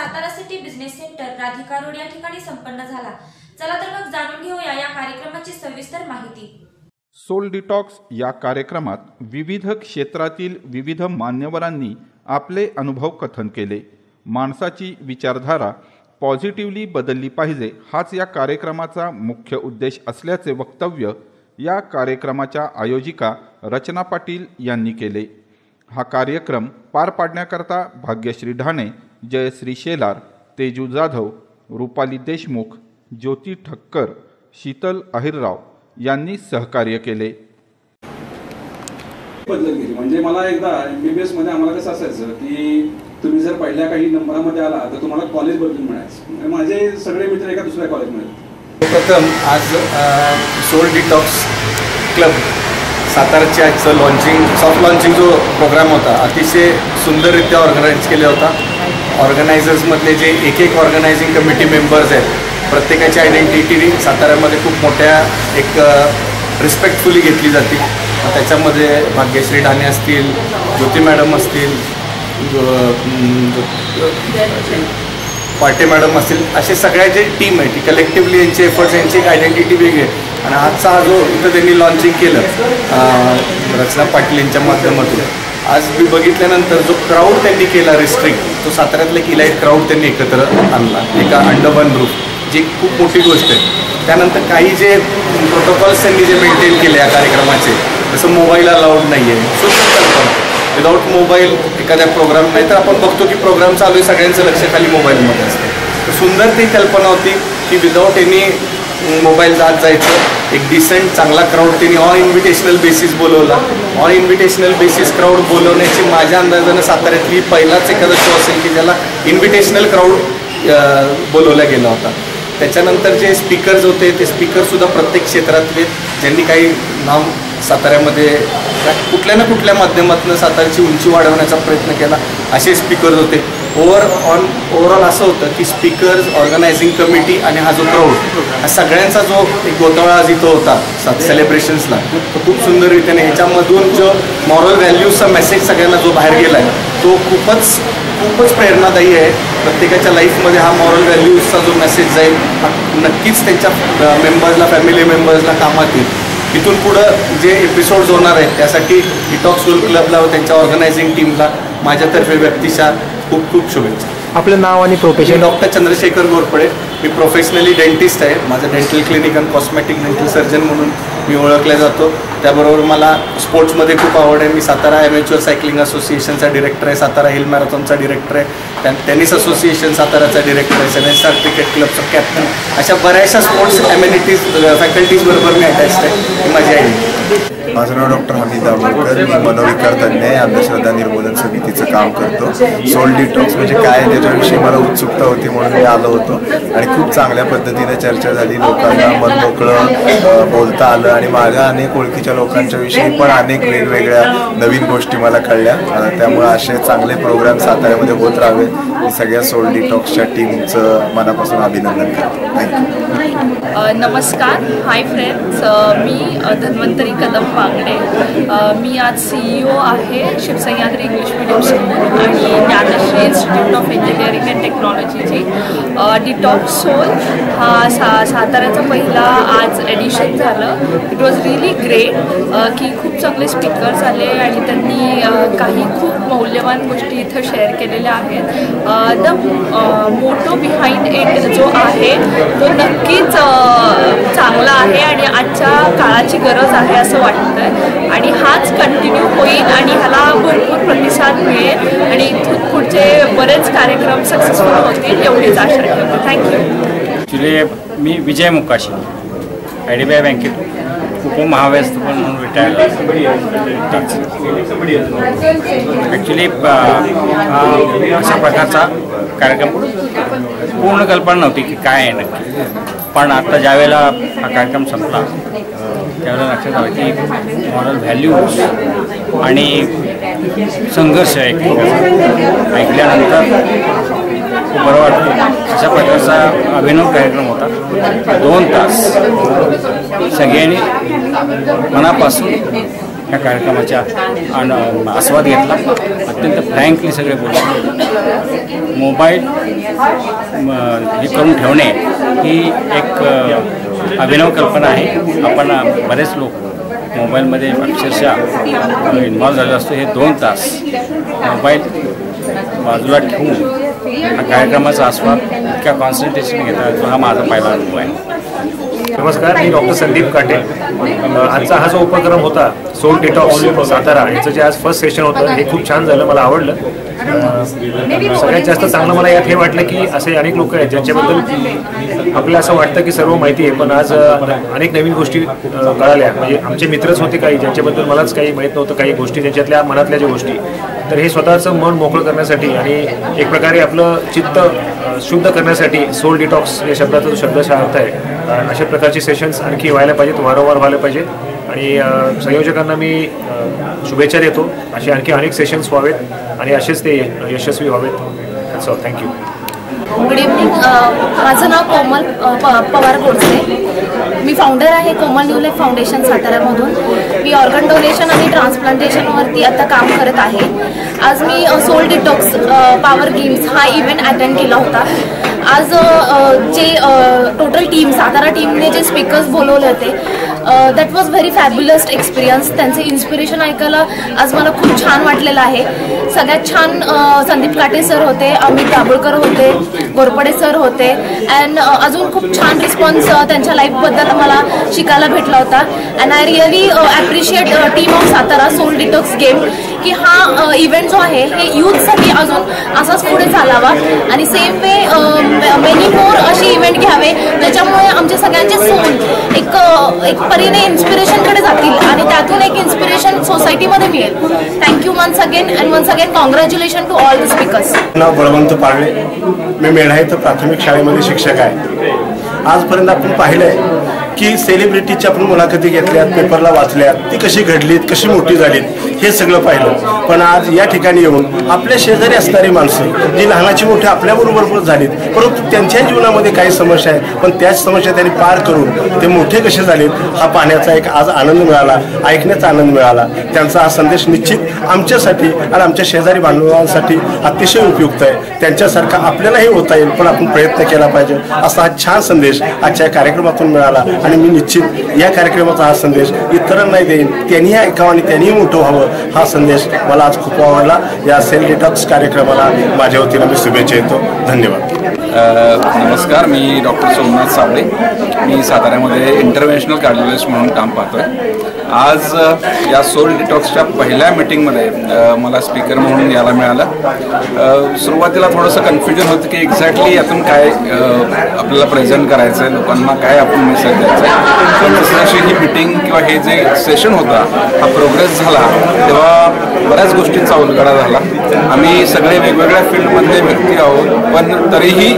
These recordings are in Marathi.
Satara city business centre Radhika road या ठिकाणी संपन्न झाला. चला तर मग जाणून घेऊया या कार्यक्रमाची सविस्तर माहिती. सोल डिटॉक्स या कार्यक्रमात विविध क्षेत्रातील विविध मान्यवरांनी आपले अनुभव कथन केले. माणसाची विचारधारा पॉझिटिव्हली बदलली पाहिजे हाच या कार्यक्रमाचा मुख्य उद्देश असल्याचे वक्तव्य या कार्यक्रमाच्या आयोजिका रचना पाटील यांनी केले. हा कार्यक्रम पार पाडण्याकरता भाग्यश्री ढाणे जयश्री शेलार तेजू जाधव रुपाली देशमुख ज्योती ठक्कर शीतल अहिरराव यांनी सहकार्य केले. बदलत गेली म्हणजे मला एकदा एमबीबीएसमध्ये आम्हाला कसं असायचं की तुम्ही जर पहिल्या काही नंबरामध्ये आला तर तुम्हाला कॉलेज बदलून मिळायचं. म्हणजे माझे सगळे मित्र एका दुसऱ्या कॉलेजमध्ये प्रथम आज सोल डिटॉक्स क्लब साताराचे आजचं लॉन्चिंग सॉफ्ट लॉन्चिंग जो प्रोग्राम होता अतिशय सुंदररित्या ऑर्गनाईज केला होता. ऑर्गनायझर्समधले जे एक एक ऑर्गनायझिंग कमिटी मेंबर्स आहेत प्रत्येकाची आयडेंटिटी साताऱ्यामध्ये खूप मोठ्या एक रिस्पेक्टफुली घेतली जाते त्याच्यामध्ये भाग्यश्री ढाणे असतील ज्योती मॅडम असतील पाटे मॅडम असतील असे सगळ्याचे टीम आहे ती कलेक्टिव्हली यांचे एफर्ट्स यांची एक आयडेंटिटी वेगळी आहे. आणि आजचा हा जो इथं त्यांनी लॉन्चिंग केलं रचना पाटील यांच्या माध्यमातून आज मी बघितल्यानंतर जो क्राऊड त्यांनी केला रिस्ट्रिक्ट तो साताऱ्यातला एक इलाईट क्राऊड त्यांनी एकत्र आणला एका अंडमान रूफ जी खूप मोठी गोष्ट आहे. त्यानंतर काही जे प्रोटोकॉल्स त्यांनी जे मेंटेन केले या कार्यक्रमाचे जसं मोबाईल अलाउड नाही आहे सोशल कल्पना विदाऊट मोबाईल एखाद्या प्रोग्राम नाही तर आपण बघतो की प्रोग्राम चालू आहे सगळ्यांचं लक्ष खाली मोबाईलमध्ये असतं तर सुंदर ती कल्पना होती की विदाऊट एनी मोबाईल जात जायचं. एक डिसेंट चांगला क्राऊड त्यांनी ऑन इन्व्हिटेशनल बेसिस बोलवला. ऑन इन्व्हिटेशनल बेसिस क्राऊड बोलवण्याची माझ्या अंदाजानं साताऱ्यातली पहिलाच एखादा शो असेल की ज्याला इन्व्हिटेशनल क्राऊड बोलवला गेला होता. त्याच्यानंतर जे स्पीकर्स होते ते स्पीकरसुद्धा प्रत्येक क्षेत्रातले ज्यांनी काही नाव साताऱ्यामध्ये कुठल्या ना कुठल्या माध्यमातून साताऱ्याची उंची वाढवण्याचा प्रयत्न केला असे स्पीकर्स होते. ओव्हर ऑन ओव्हरऑल असं होतं की स्पीकर्स ऑर्गनायझिंग कमिटी आणि हा जो क्राऊड हा सगळ्यांचा जो एक गोतावळा जिथं होता सेलिब्रेशन्सला तो खूप सुंदर रीतीने ह्याच्यामधून जो मॉरल व्हॅल्यूजचा मेसेज सगळ्यांना जो बाहेर गेला आहे तो खूपच खूपच प्रेरणादायी आहे. प्रत्येकाच्या लाईफमध्ये हा मॉरल व्हॅल्यूजचा जो मेसेज जाईल हा नक्कीच त्यांच्या मेंबर्सला फॅमिली मेंबर्सला कामात येईल. इथून पुढं जे एपिसोड्स होणार आहेत त्यासाठी डिटॉक्स सोल क्लबला व त्यांच्या ऑर्गनायझिंग टीमला माझ्यातर्फे व्यक्तिशा खूप खूप शुभेच्छा. आपलं नाव आणि प्रोफेशन डॉक्टर चंद्रशेखर घोरपडे मी प्रोफेशनली डेंटिस्ट आहे. माझं डेंटल क्लिनिक आणि कॉस्मेटिक डेंटल सर्जन म्हणून मी ओळखला जातो. त्याबरोबर मला स्पोर्ट्समध्ये खूप आवड आहे. मी सातारा ॲमेच्युअर सायकलिंग असोसिएशनचा डिरेक्टर आहे. सातारा हिल मॅरेथॉनचा डिरेक्टर आहे. त्या टेनिस असोसिएशन साताराचा डिरेक्टर आहे. सेवन स्टार क्रिकेट क्लबचा कॅप्टन अशा बऱ्याचशा स्पोर्ट्स ॲम्युनिटीज फॅकल्टीज बरोबर मी अटॅच्ड आहे. ही माझी आयडेंटिटी माझं नाव डॉक्टर हमीद दाभोळकर मी मनोविकार तज्ज्ञ आहे. अंधश्रद्धा निर्मूलन समितीचं काम करतो. सोल डिटॉक्स म्हणजे काय आहे त्याच्याविषयी मला उत्सुकता होती म्हणून मी आलो होतो. आणि खूप चांगल्या पद्धतीने चर्चा झाली. लोकांना मन मोकळं बोलता आलं. आणि माझ्या अनेक ओळखीच्या लोकांच्या विषयी पण अनेक वेगवेगळ्या नवीन गोष्टी मला कळल्या. त्यामुळे असे चांगले प्रोग्राम साताऱ्यामध्ये होत राहावे. मी सगळ्या सोल डिटॉक्सच्या टीमचं मनापासून अभिनंदन करतो. थँक्यू नमस्कार. हाय फ्रेंड्स मी धन्वंतरी कदम बांगडे मी आज सी ई ओ आहे शिवसह्याद्री इंग्लिश मिडियम स्कूल आणि Dnyanshri institute of engineering and टेक्नॉलॉजीची detox soul हा सा साताऱ्याचा पहिला आज एडिशन झालं. इट वॉज रिअली ग्रेट की खूप चांगले स्पीकर्स आले आणि त्यांनी काही खूप मौल्यवान गोष्टी इथं शेअर केलेल्या आहेत. द मोटो बिहाइंड इट जो आहे तो नक्कीच चांगला आहे आणि आजच्या काळाची गरज आहे असं वाटतं आणि हाच कंटिन्यू होईल आणि ह्याला भरपूर प्रतिसाद मिळेल आणि इथून पुढचे बरेच कार्यक्रम सक्सेसफुल होतील एवढीच आशा ठेवतो thank you actually me Vijay Mukashi I D B I बँकेत पण म्हणून रिटायर ॲक्च्युली अशा प्रकारचा कार्यक्रम पूर्ण कल्पना नव्हती की काय आहे नक्की. पण आता ज्यावेळेला हा कार्यक्रम संपला त्यावेळेला लक्षात आलं की मॉरल व्हॅल्यूज आणि संघर्ष एक ऐकल्यानंतर खूप बरं वाटतं. अशा प्रकारचा अभिनव कार्यक्रम होता. दोन तास सगळ्यांनी मनापासून या कार्यक्रमाचा आस्वाद घेतला. अत्यंत फ्रँकली सगळे बोलले. मोबाईल हे करून ठेवणे ही एक अभिनव कल्पना आहे. आपण बरेच लोक मोबाईलमध्ये अक्षरशः इन्व्हॉल्व झालेलो असतो. हे दोन तास मोबाईल बाजूला ठेवून हा कार्यक्रमाचा आस्वाद इतक्या कॉन्सन्ट्रेशन घेतात हा माझा पहिला अनुभव आहे. नमस्कार मी डॉक्टर संदीप काटे. आजचा हा जो उपक्रम होता सोल डिटॉक्स सातारा याचं जे आज फर्स्ट सेशन होतं हे खूप छान झालं मला आवडलं. सगळ्यात जास्त चांगलं मला यात हे वाटलं की असे अनेक लोक आहेत ज्यांच्याबद्दल आपल्याला असं वाटतं की सर्व माहिती आहे. पण आज अनेक नवीन गोष्टी कळाल्या. म्हणजे आमचे मित्रच होते काही ज्यांच्याबद्दल मलाच काही माहीत नव्हतं काही गोष्टी त्यांच्यातल्या मनातल्या ज्या गोष्टी. तर हे स्वतःचं मन मोकळं करण्यासाठी आणि एक प्रकारे आपलं चित्त शुद्ध करण्यासाठी सोल डिटॉक्स या शब्दाचा जो शब्दशः अर्थ आहे. अशा प्रकारचे सेशन्स आणखी व्हायला पाहिजेत वारंवार व्हायला पाहिजेत. आणि संयोजकांना मी शुभेच्छा देतो. असे आणखी अनेक सेशन्स व्हावेत आणि असेच ते यशस्वी व्हावेत. सो थँक्यू गुड इव्हनिंग माझं नाव कोमल पवार गोडसे. मी फाउंडर आहे कोमल न्यूले फाउंडेशन साताऱ्यामधून. मी ऑर्गन डोनेशन आणि ट्रान्सप्लांटेशनवरती आता काम करत आहे. आज मी सोल डिटॉक्स पॉवर गेम्स हा इव्हेंट अटेंड केला होता. आज जे टोटल टीम सातारा टीमने जे स्पीकर्स बोलवले होते that was very fabulous experience त्यांचे इन्स्पिरेशन ऐकायला आज मला खूप छान वाटलेलं आहे. सगळ्यात छान संदीप काटे सर होते अमित दाभोळकर होते गोरपडे सर होते अँड अजून खूप छान रिस्पॉन्स त्यांच्या लाईफबद्दल मला शिकायला भेटला होता. And I really appreciate team of Satara soul detox game की हा uh, इव्हेंट जो आहे हे युथसाठी अजून असाच पुढे चालावा. आणि सेम वे मेनी मोर असे इव्हेंट घ्यावे ज्याच्यामुळे आमच्या सगळ्यांचे सोल एक uh, एक परीने इन्स्पिरेशनकडे जातील आणि त्यातून एक इन्स्पिरेशन सोसायटीमध्ये मिळेल. Thank you once again and once again congratulation to all the speakers नाव बळवंत पारळे. मी मेढा इथं प्राथमिक शाळेमध्ये शिक्षक आहे. आजपर्यंत आपण पाहिलंय की सेलिब्रिटीच्या आपण मुलाखती घेतल्यात पेपरला वाचल्यात ती कशी घडलीत कशी मोठी झालीत हे सगळं पाहिलं. पण आज या ठिकाणी येऊन आपल्या शेजारी असणारी माणसं जी लहानाची मोठी आपल्याबरोबर पण झालीत परंतु त्यांच्या जीवनामध्ये काही समस्या आहे पण त्याच समस्या त्यांनी पार करून ते मोठे कसे झालेत हा पाहण्याचा एक आज आनंद मिळाला ऐकण्याचा आनंद मिळाला. त्यांचा हा संदेश निश्चित आमच्यासाठी आणि आमच्या शेजारी बांधवांसाठी अतिशय उपयुक्त आहे. त्यांच्यासारखा आपल्यालाही होता येईल पण आपण प्रयत्न केला पाहिजे. असा हा छान संदेश आजच्या कार्यक्रमातून मिळाला. आणि मी निश्चित या कार्यक्रमाचा हा संदेश इतरांनाही देईन. त्यांनीही ऐकावं आणि त्यांनीही मोठं व्हावं हा संदेश मला आज खूप आवडला. या सेल डिटॉक्स कार्यक्रमाला माझ्या वतीनं मी शुभेच्छा येतो धन्यवाद. नमस्कार मी डॉक्टर सोमनाथ साबळे. मी साताऱ्यामध्ये इंटरनॅशनल कार्डिओलॉजिस्ट म्हणून काम पाहतोय. आज या सोल डिटॉक्सच्या पहिल्या मिटिंगमध्ये मला स्पीकर म्हणून यायला मिळालं. सुरुवातीला थोडंसं कन्फ्युजन होतं की एक्झॅक्टली यातून काय आपल्याला प्रेझेंट करायचं आहे लोकांना काय आपण मेसेज द्यायचा आहे पण जसजशी ही मिटिंग किंवा हे जे सेशन होता हा प्रोग्रेस झाला तेव्हा बऱ्याच गोष्टींचा उलगडा झाला. आम्ही सगळे वेगवेगळ्या फील्डमधले व्यक्ती आहोत पण तरीही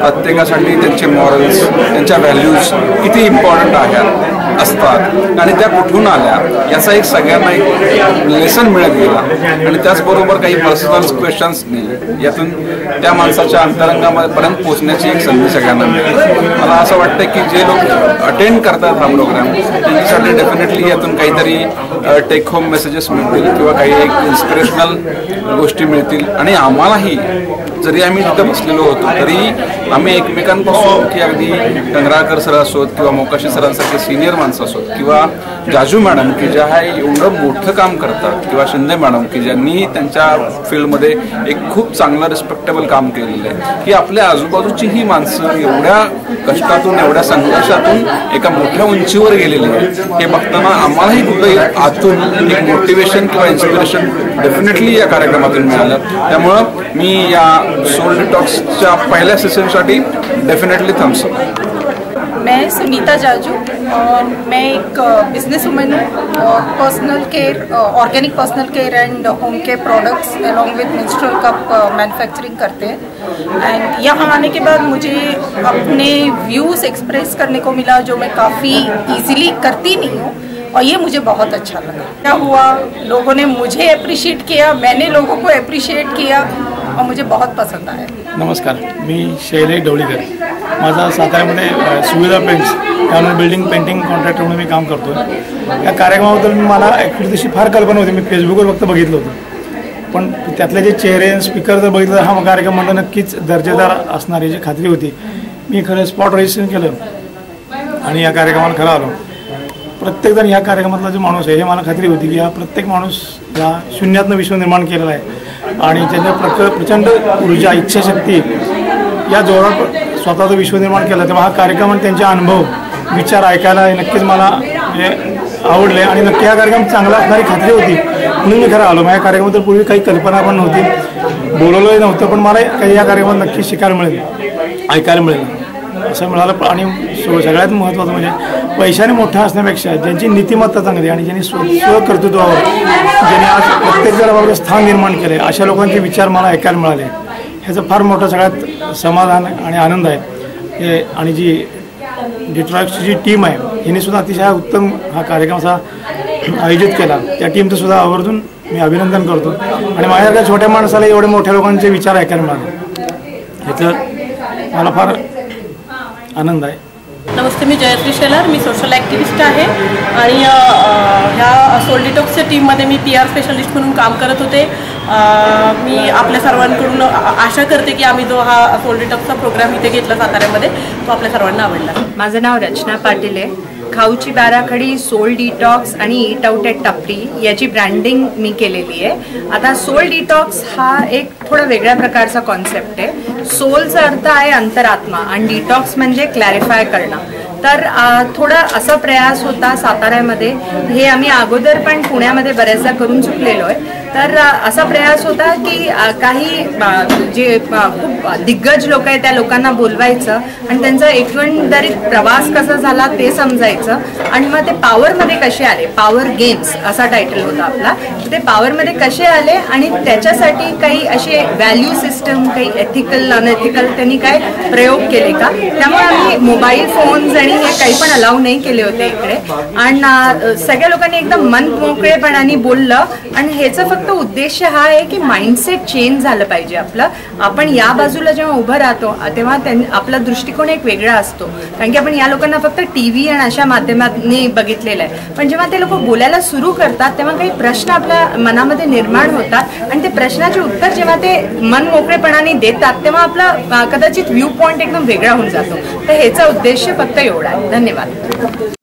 प्रत्येकासाठी त्यांचे मॉरल्स त्यांच्या व्हॅल्यूज किती इम्पॉर्टंट आहेत? असतात आणि त्या कुठून आल्या याचा एक सगळ्यांना एक लेसन मिळत गेला आणि त्याचबरोबर काही पर्सनल क्वेश्चन्सनी यातून त्या माणसाच्या अंतरंगामध्ये पर्यंत पोहोचण्याची एक संधी सगळ्यांना मिळते मला असं वाटतं की जे लोक अटेंड करतात हा प्रोग्राम त्यांच्यासाठी डेफिनेटली यातून काहीतरी टेक होम मेसेजेस मिळतील किंवा काही एक इन्स्पिरेशनल गोष्टी मिळतील. आणि आम्हालाही जरी आम्ही तिथं बसलेलो होतो तरी आम्ही एकमेकांपासून की अगदी गंगराकर सर असोत किंवा मोकाशी सरांसारखे सिनियर माणसं असोत किंवा जाजू मॅडम की ज्या ह्या एवढं मोठं काम करतात किंवा शिंदे मॅडम की ज्यांनी त्यांच्या फील्डमध्ये एक खूप चांगलं रिस्पेक्टेबल काम केलेलं आहे. की आपल्या आजूबाजूची ही माणसं एवढ्या कष्टातून एवढ्या संघर्षातून एका मोठ्या उंचीवर गेलेली आहे हे बघताना आम्हालाही कुठं आतून एक मोटिवेशन किंवा इन्स्पिरेशन डेफिनेटली या कार्यक्रमातून मिळालं. त्यामुळं मी या सोल डिटॉक्सच्या पहिल्या सेशनसाठी डेफिनेटली थम्सअप मैं सुनीता जाजू, और मैं एक बिज़नेस वुमेन हूँ personal care organic personal care and home care products along with menstrual cup manufacturing करते हैं। एंड यहाँ आने के बाद मुझे अपने व्यूज़ एक्सप्रेस करने को मिला, जो मैं काफ़ी इजीली करती नहीं हूँ, और ये मुझे बहुत अच्छा लगा। क्या हुआ? लोगों ने मुझे अप्रिशिएट किया, मैंने लोगों को अप्रिशिएट किया और मुझे बहुत पसंद आया. नमस्कार मी शैले ढवळीकर माझा साताऱ्यामध्ये सुविधा पेंट्स त्यामुळे बिल्डिंग पेंटिंग कॉन्ट्रॅक्टर म्हणून मी काम करतो या कार्यक्रमाबद्दल मला ॲक्च्युली तशी फार कल्पना होती मी फेसबुकवर फक्त बघितलं होतं. पण त्यातले जे चेहरे स्पीकर जर बघितलं हा कार्यक्रम म्हणणं नक्कीच दर्जेदार असणारी जी खात्री होती. मी खरं स्पॉट रजिस्ट्रेशन केलं आणि या कार्यक्रमाला खरं आलो. प्रत्येकजण ह्या कार्यक्रमातला जो माणूस आहे हे मला खात्री होती की हा प्रत्येक माणूस या शून्यातनं विश्व निर्माण केलेला आहे. आणि त्यांच्या प्रक प्रचंड ऊर्जा इच्छाशक्ती या जोरात स्वतःचं विश्व निर्माण केलं. तेव्हा हा कार्यक्रम आणि त्यांचे अनुभव विचार ऐकायला हे नक्कीच मला म्हणजे आवडले. आणि नक्की हा कार्यक्रम चांगला असणारी खात्री होती. म्हणून मी खरं आलो. माझ्या कार्यक्रमाबद्दल पूर्वी काही कल्पना पण नव्हती. बोलवलंही नव्हतं पण मला काही या कार्यक्रमात नक्की शिकायला मिळेल. ऐकायला मिळेल. असं मिळालं आणि सो- सगळ्यात महत्त्वाचं म्हणजे पैशाने मोठा असण्यापेक्षा ज्यांची नीतिमत्ता चांगली आणि ज्यांनी स्व स्वकर्तृत्वावर ज्यांनी आज प्रत्येक जणाबाबत स्थान निर्माण केले अशा लोकांचे विचार मला ऐकायला मिळाले. ह्याचं फार मोठं सगळ्यात समाधान आणि आनंद आहे. हे आणि जी डिट्रॉक्सची जी टीम आहे हिने सुद्धा अतिशय उत्तम हा कार्यक्रम असा आयोजित केला. त्या टीमचं सुद्धा आवर्जून मी अभिनंदन करतो. आणि माझ्यासारख्या छोट्या माणसाला एवढे मोठ्या लोकांचे विचार ऐकायला मिळाले. ह्याचं मला फार आनंद आहे. नमस्ते मी जयश्री शेलार मी सोशल ॲक्टिव्हिस्ट आहे. आणि ह्या सोल डिटॉक्सच्या टीममध्ये मी पी आर स्पेशलिस्ट म्हणून काम करत होते. मी आपल्या सर्वांकडून आशा करते की आम्ही जो हा सोल डिटॉक्सचा प्रोग्राम इथे घेतला साताऱ्यामध्ये तो आपल्या सर्वांना आवडला. माझं नाव रचना पाटील आहे. खाऊची बाराखडी सोल डिटॉक्स आणि ईट आउट एट टपरी याची ब्रँडिंग मी केलेली आहे. आता सोल डिटॉक्स हा एक थोडा वेगळ्या प्रकारचा कॉन्सेप्ट आहे. सोलचा अर्थ आहे अंतरात्मा आणि डिटॉक्स म्हणजे क्लॅरिफाय करणं. तर थोडा असा प्रयास होता साताऱ्यामध्ये. हे आम्ही अगोदर पण पुण्यामध्ये बऱ्याचदा करून चुकलेलो आहे. तर असा प्रयास होता की काही जे खूप दिग्गज लोक आहेत त्या लोकांना बोलवायचं आणि त्यांचा एकंदरीत प्रवास कसा झाला ते समजायचं आणि मग ते पॉवरमध्ये कसे आले? पॉवर गेम्स असा टायटल होता आपला. ते पॉवरमध्ये कसे आले आणि त्याच्यासाठी काही असे व्हॅल्यू सिस्टम काही एथिकल अनएथिकल त्यांनी काय प्रयोग केले का? त्यामुळे आम्ही मोबाईल फोन्स आणि हे काही पण अलाव नाही केले होते इकडे. आणि सगळ्या लोकांनी एकदम मन मोकळेपणाने बोललं आणि ह्याचं फक्त फक्त उद्देश हा आहे की माइंडसेट चेंज झालं पाहिजे आपलं. आपण या बाजूला जेव्हा उभं राहतो तेव्हा त्यां आपला दृष्टिकोन एक वेगळा असतो. कारण की आपण या लोकांना फक्त टी व्ही आणि अशा माध्यमातने बघितलेलं आहे. पण जेव्हा ते लोक बोलायला सुरू करतात तेव्हा काही प्रश्न आपल्या मनामध्ये निर्माण होतात आणि ते प्रश्नाचे उत्तर जेव्हा ते मन मोकळेपणाने देतात तेव्हा आपला कदाचित व्ह्यू पॉईंट एकदम वेगळा होऊन जातो. तर ह्याचा उद्देश फक्त एवढा आहे. धन्यवाद.